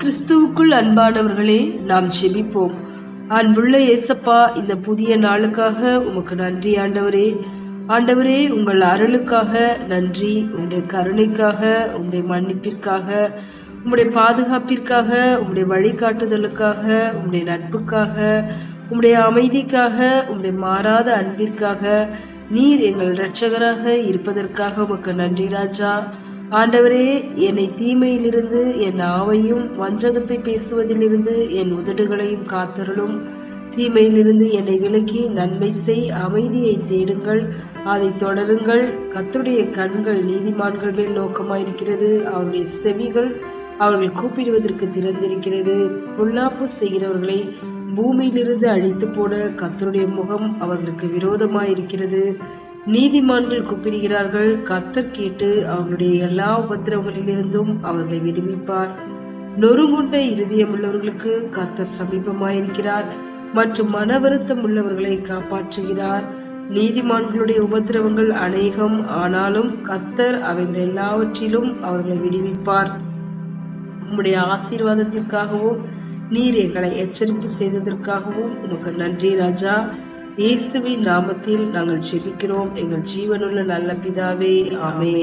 கிறிஸ்துவுக்குள் அன்பானவர்களே நாம் செபிப்போம். அன்புள்ள ஏசப்பா இந்த புதிய நாளுக்காக உமக்கு நன்றி ஆண்டவரே. ஆண்டவரே உங்கள் அருளுக்காக நன்றி உங்களுடைய கருணைக்காக உங்களுடைய மன்னிப்பிற்காக உங்களுடைய பாதுகாப்பிற்காக உங்களுடைய வழிகாட்டுதலுக்காக உங்களுடைய நட்புக்காக உங்களுடைய அமைதிக்காக உங்களுடைய மாறாத அன்பிற்காக நீர் எங்கள் இரட்சகராக இருப்பதற்காக உமக்கு நன்றி ராஜா. ஆண்டவரே என்னை தீமையிலிருந்து என் ஆவையும் வஞ்சகத்தை பேசுவதிலிருந்து என் உதடுகளையும் காத்தருளும். தீமையிலிருந்து என்னை விலக்கி நன்மை செய் அமைதியை தேடுங்கள். அதை தொடருங்கள். கத்துடைய கண்கள் நீதிமான்கள் மேல் நோக்கமாயிருக்கிறது. அவருடைய செவிகள் அவர்கள் கூப்பிடுவதற்கு திறந்திருக்கிறது. பொல்லாப்பு செய்கிறவர்களை பூமியிலிருந்து அழித்து போட கத்தருடைய முகம் அவர்களுக்கு விரோதமாயிருக்கிறது. நீதிமான்கள் கூப்பிடுகிறார்கள். கத்தர் கேட்டு அவர்களுடைய எல்லா உபத்திரவங்களிலிருந்தும் அவர்களை விடுவிப்பார். நொறுங்குண்ட இருதயமுள்ளவர்களுக்கு கத்தர் சமீபமாயிருக்கிறார் மற்றும் மன வருத்தம் உள்ளவர்களை காப்பாற்றுகிறார். நீதிமான்களுடைய உபத்திரவங்கள் அநேகம் ஆனாலும் கத்தர் அவைகள் எல்லாவற்றிலும் அவர்களை விடுவிப்பார். உம்முடைய ஆசீர்வாதத்திற்காகவும் நீர் எங்களை எச்சரிப்பு செய்ததற்காகவும் உமக்கு நன்றி ராஜா. இயேசுவின் நாமத்தில் நாங்கள் ஜெபிக்கிறோம். எங்கள் ஜீவனுள்ள நல்ல பிதாவே ஆமே